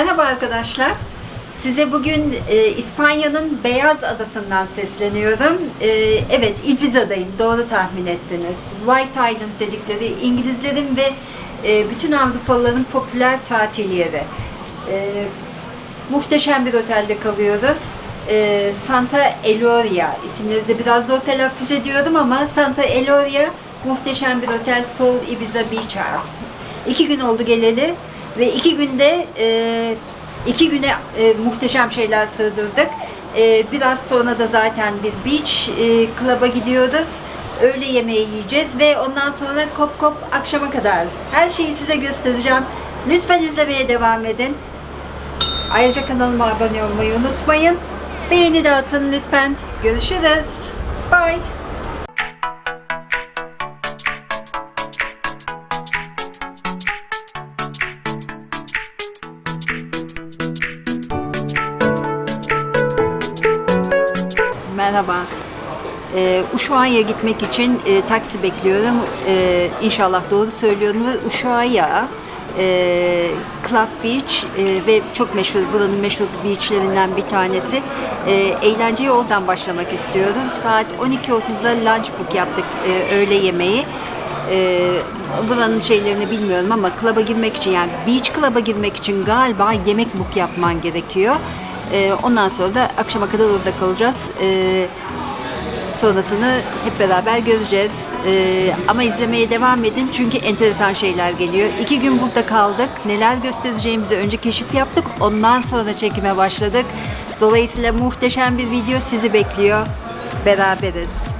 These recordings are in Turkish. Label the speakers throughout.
Speaker 1: Merhaba arkadaşlar. Size bugün e, İspanya'nın Beyaz Adası'ndan sesleniyorum. E, evet, Ibiza'dayım. Doğru tahmin ettiniz. White Island dedikleri İngilizlerin ve e, bütün Avrupalıların popüler tatil yeri. E, muhteşem bir otelde kalıyoruz. E, Santa Eloria isimleri de biraz zor telaffuz ediyorum ama Santa Eloria muhteşem bir otel Sol Ibiza Beach House. İki gün oldu geleli ve iki günde e, iki güne e, muhteşem şeyler sığdırdık. E, biraz sonra da zaten bir beach e, club'a gidiyoruz. Öğle yemeği yiyeceğiz ve ondan sonra kop kop akşama kadar her şeyi size göstereceğim. Lütfen izlemeye devam edin. Ayrıca kanalıma abone olmayı unutmayın. Beğeni de atın lütfen. Görüşürüz. Bye. Merhaba. Ee, Uşua'ya gitmek için e, taksi bekliyorum. Ee, inşallah doğru söylüyorum ve Uşua'ya e, Club Beach e, ve çok meşhur, buranın meşhur beachlerinden bir tanesi. E, eğlenceye oradan başlamak istiyoruz. Saat 12.30'da lunch book yaptık e, öğle yemeği. E, buranın şeylerini bilmiyorum ama club'a girmek için yani beach club'a girmek için galiba yemek book yapman gerekiyor. E, ondan sonra da akşama kadar orada kalacağız. E, sonrasını hep beraber göreceğiz. Ee, ama izlemeye devam edin çünkü enteresan şeyler geliyor. İki gün burada kaldık. Neler göstereceğimizi önce keşif yaptık. Ondan sonra çekime başladık. Dolayısıyla muhteşem bir video sizi bekliyor. Beraberiz.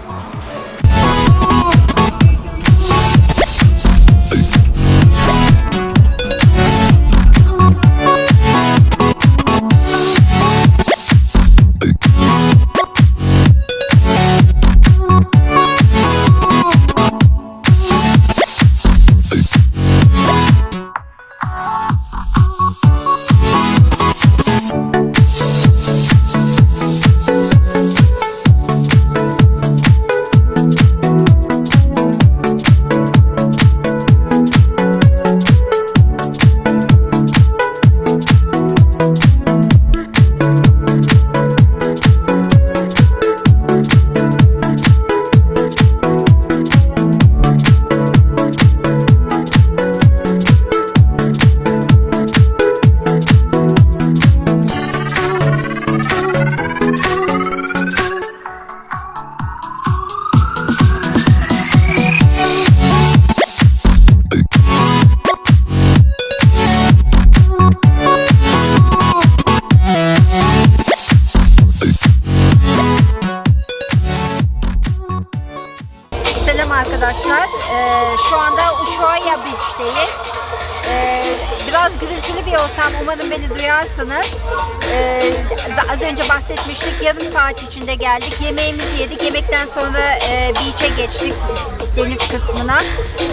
Speaker 1: Duyarsınız. Ee, az önce bahsetmiştik. Yarım saat içinde geldik. Yemeğimizi yedik. Yemekten sonra e, beach'e geçtik. Deniz kısmına.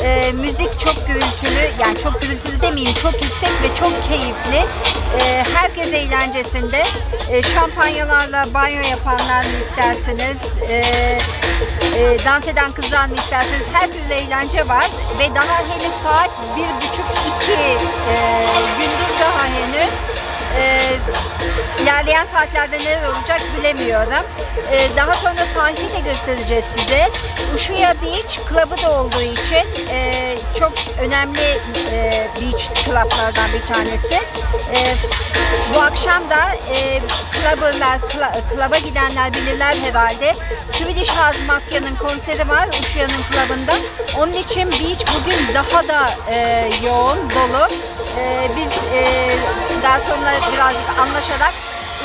Speaker 1: Ee, müzik çok gürültülü. Yani çok gürültülü demeyeyim. Çok yüksek ve çok keyifli. Ee, herkes eğlencesinde. Ee, şampanyalarla banyo yapanlar mı isterseniz? Ee, e, dans eden kızlar mı isterseniz her türlü eğlence var ve daha henüz saat bir buçuk iki e, gündüz daha henüz e, ilerleyen saatlerde neler olacak bilemiyorum. E, daha sonra sahili de göstereceğiz size. Ushuaia Beach club'ı da olduğu için e, çok önemli e, beach club'lardan bir tanesi. E, bu akşam da e, clubber'lar, cl- club'a gidenler bilirler herhalde. Swedish House Mafya'nın konseri var Ushuaia'nın club'ında. Onun için beach bugün daha da e, yoğun, dolu. E, biz e, daha sonra birazcık anlaşarak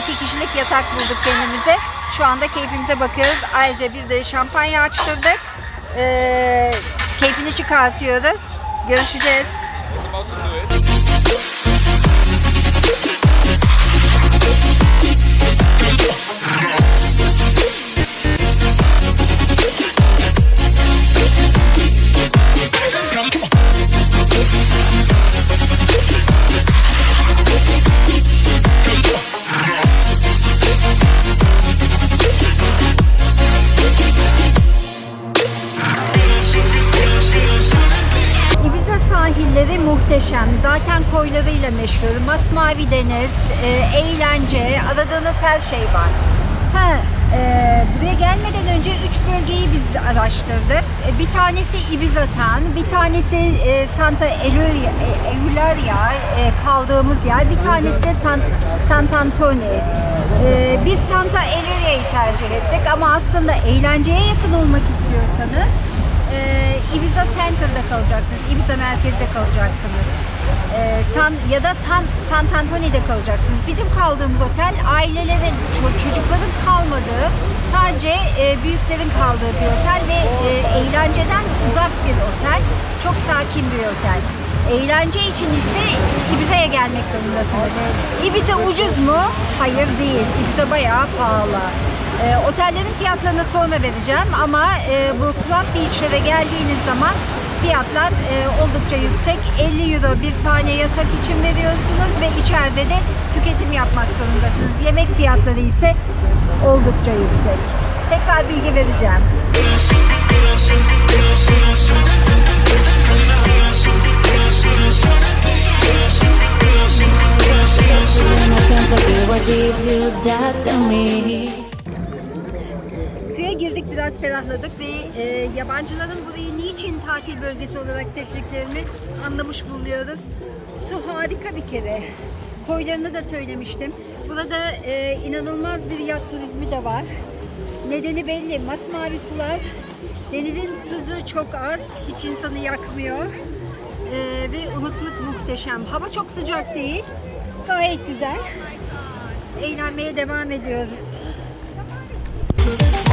Speaker 1: iki kişilik yatak bulduk kendimize. Şu anda keyfimize bakıyoruz. Ayrıca bir de şampanya açtırdık. E, keyfini çıkartıyoruz. Görüşeceğiz. Koylarıyla meşhur. Masmavi deniz, e, eğlence, aradığınız her şey var. Ha, e, buraya gelmeden önce üç bölgeyi biz araştırdık. E, bir tanesi Ibiza Town, bir tanesi e, Santa Eulalia, e, Eulalia e, kaldığımız yer, bir tanesi de San, Sant'Antoni. E, biz Santa Eulalia'yı tercih ettik ama aslında eğlenceye yakın olmak istiyorsanız e, Ibiza Center'da kalacaksınız, Ibiza merkezde kalacaksınız. E, San ya da San Sant'Antoni'de kalacaksınız. Bizim kaldığımız otel ailelerin, ço- çocukların kalmadığı, sadece e, büyüklerin kaldığı bir otel ve e, eğlenceden uzak bir otel. Çok sakin bir otel. Eğlence için ise Ibiza'ya gelmek zorundasınız. Ibiza ucuz mu? Hayır değil. Ibiza bayağı pahalı. E, otellerin fiyatlarını sonra vereceğim ama e, bu Club Beach'lere geldiğiniz zaman fiyatlar e, oldukça yüksek. 50 euro bir tane yatak için veriyorsunuz ve içeride de tüketim yapmak zorundasınız. Yemek fiyatları ise oldukça yüksek. Tekrar bilgi vereceğim.
Speaker 2: My friends
Speaker 1: girdik biraz ferahladık ve e, yabancıların burayı niçin tatil bölgesi olarak seçtiklerini anlamış buluyoruz. Su harika bir kere. Koylarını da söylemiştim. Burada e, inanılmaz bir yat turizmi de var. Nedeni belli. Masmavi sular. Denizin tuzu çok az. Hiç insanı yakmıyor. E, ve ılıklık muhteşem. Hava çok sıcak değil. Gayet güzel. Eğlenmeye devam ediyoruz.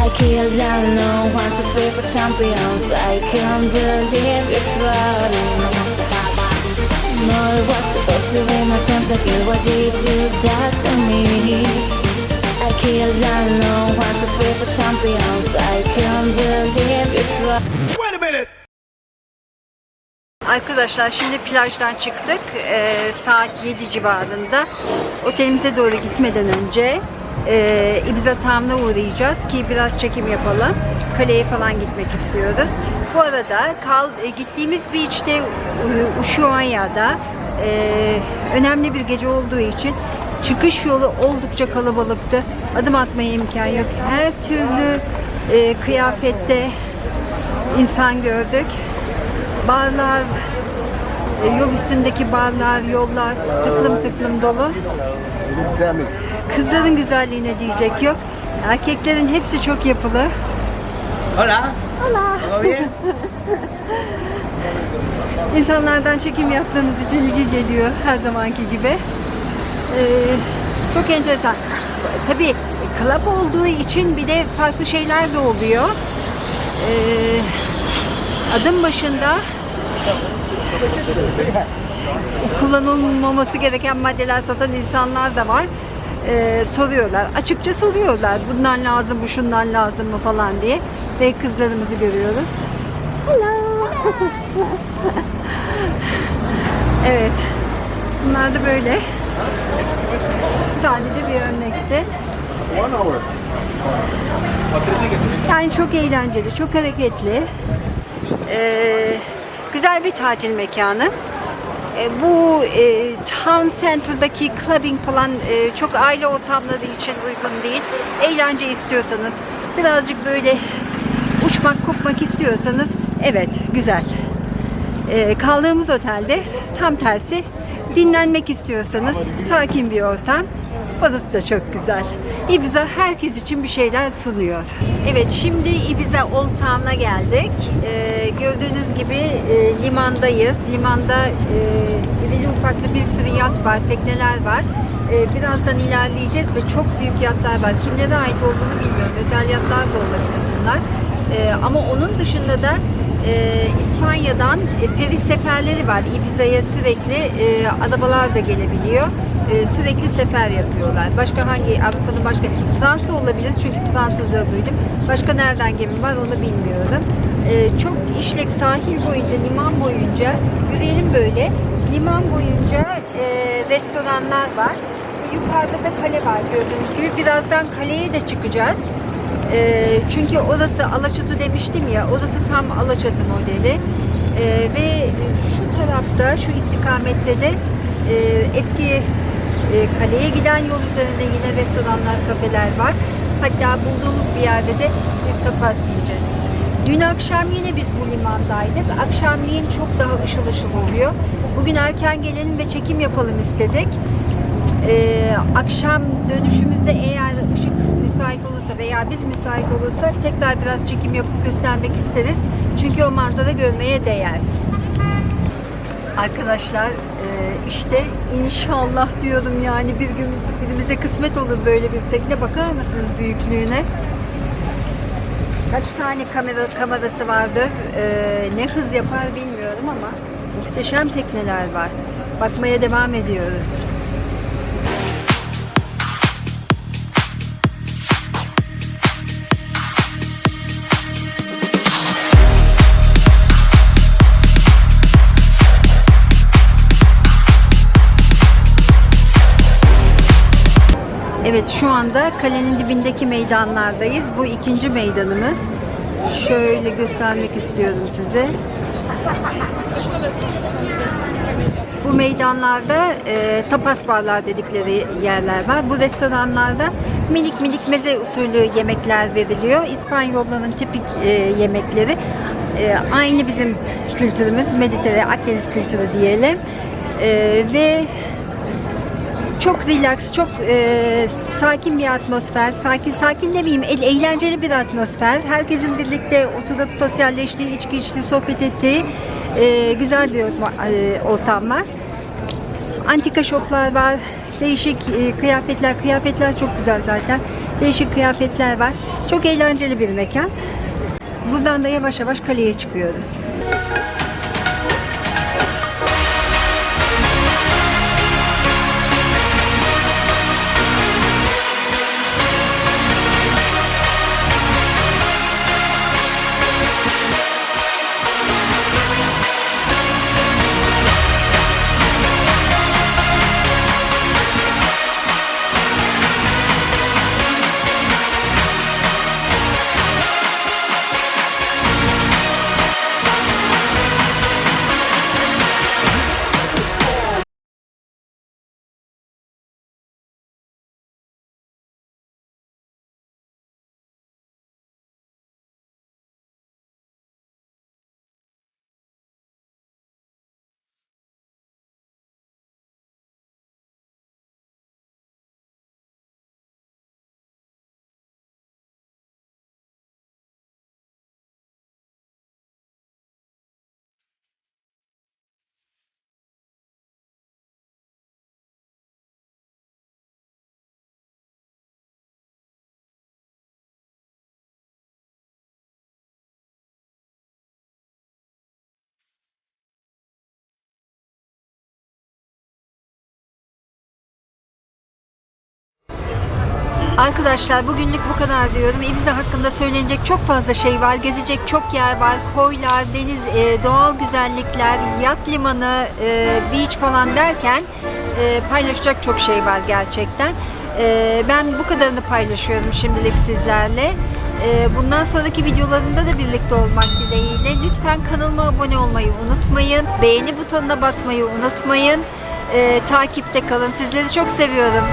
Speaker 2: I killed down no one to three for champions. I can't believe it's running. No, it was supposed to be my friends you. What did you do to me? I killed down no one to three for champions. I can't believe it's running.
Speaker 3: Wait a minute.
Speaker 1: Arkadaşlar şimdi plajdan çıktık. Ee, saat 7 civarında. Otelimize doğru gitmeden önce e, Ibiza Town'a uğrayacağız ki biraz çekim yapalım. Kaleye falan gitmek istiyoruz. Bu arada kal, e, gittiğimiz beach'te e, Ushuaia'da e, önemli bir gece olduğu için çıkış yolu oldukça kalabalıktı. Adım atmaya imkan yok. Her türlü e, kıyafette insan gördük barlar, e, yol üstündeki barlar, yollar tıklım tıklım dolu. Kızların güzelliğine diyecek yok. Erkeklerin hepsi çok yapılı.
Speaker 3: Hola.
Speaker 1: Hola. İnsanlardan çekim yaptığımız için ilgi geliyor her zamanki gibi. Ee, çok enteresan. Tabii club olduğu için bir de farklı şeyler de oluyor. Ee, adım başında kullanılmaması gereken maddeler satan insanlar da var. Ee, soruyorlar. Açıkça soruyorlar. Bundan lazım mı, şundan lazım mı falan diye. Ve kızlarımızı görüyoruz. Hello. evet. Bunlar da böyle. Sadece bir örnekti. Yani çok eğlenceli, çok hareketli. Ee, güzel bir tatil mekanı. E, bu e, town center'daki clubbing falan e, çok aile ortamları için uygun değil. Eğlence istiyorsanız, birazcık böyle uçmak kopmak istiyorsanız evet güzel. E, kaldığımız otelde tam tersi dinlenmek istiyorsanız sakin bir ortam. Orası da çok güzel. Ibiza herkes için bir şeyler sunuyor. Evet şimdi Ibiza Old Town'a geldik. Ee, gördüğünüz gibi e, limandayız. Limanda e, irili ufaklı bir sürü yat var, tekneler var. Ee, birazdan ilerleyeceğiz ve çok büyük yatlar var. Kimlere ait olduğunu bilmiyorum. Özel yatlar da olabilir bunlar. Ee, ama onun dışında da e, İspanya'dan e, feri seferleri var. Ibiza'ya sürekli e, arabalar da gelebiliyor. E, sürekli sefer yapıyorlar. Başka hangi Avrupa'nın başka Fransa olabilir çünkü Fransızca duydum. Başka nereden gemi var onu bilmiyorum. E, çok işlek sahil boyunca, liman boyunca yürüyelim böyle. Liman boyunca e, restoranlar var. Yukarıda da kale var gördüğünüz gibi. Birazdan kaleye de çıkacağız. Ee, çünkü orası Alaçatı demiştim ya, orası tam Alaçatı modeli. Ee, ve şu tarafta, şu istikamette de e, eski e, kaleye giden yol üzerinde yine restoranlar, kafeler var. Hatta bulduğumuz bir yerde de bir tapas yiyeceğiz. Dün akşam yine biz bu limandaydık. Akşamleyin çok daha ışıl ışıl oluyor. Bugün erken gelelim ve çekim yapalım istedik. Ee, akşam dönüşümüzde eğer ışık müsait olursa veya biz müsait olursak tekrar biraz çekim yapıp göstermek isteriz. Çünkü o manzara görmeye değer. Arkadaşlar e, işte inşallah diyorum yani bir gün birimize kısmet olur böyle bir tekne bakar mısınız büyüklüğüne? Kaç tane kamera kamerası vardır, e, ne hız yapar bilmiyorum ama muhteşem tekneler var. Bakmaya devam ediyoruz. Evet şu anda kalenin dibindeki meydanlardayız. Bu ikinci meydanımız. Şöyle göstermek istiyorum size. Bu meydanlarda e, tapas barlar dedikleri yerler var. Bu restoranlarda minik minik meze usulü yemekler veriliyor. İspanyolların tipik e, yemekleri. E, aynı bizim kültürümüz, Mediterranean, Akdeniz kültürü diyelim. E, ve çok relax, çok e, sakin bir atmosfer. Sakin sakin demeyeyim, el, eğlenceli bir atmosfer. Herkesin birlikte oturup sosyalleştiği, içki içtiği, sohbet ettiği e, güzel bir e, ortam var. Antika shoplar var. Değişik e, kıyafetler, kıyafetler çok güzel zaten. Değişik kıyafetler var. Çok eğlenceli bir mekan. Buradan da yavaş yavaş kaleye çıkıyoruz. Arkadaşlar bugünlük bu kadar diyorum. Ibiza hakkında söylenecek çok fazla şey var. Gezecek çok yer var. Koylar, deniz, e, doğal güzellikler, yat limanı, e, beach falan derken e, paylaşacak çok şey var gerçekten. Ben bu kadarını paylaşıyorum şimdilik sizlerle. Bundan sonraki videolarımda da birlikte olmak dileğiyle. Lütfen kanalıma abone olmayı unutmayın. Beğeni butonuna basmayı unutmayın. Takipte kalın. Sizleri çok seviyorum.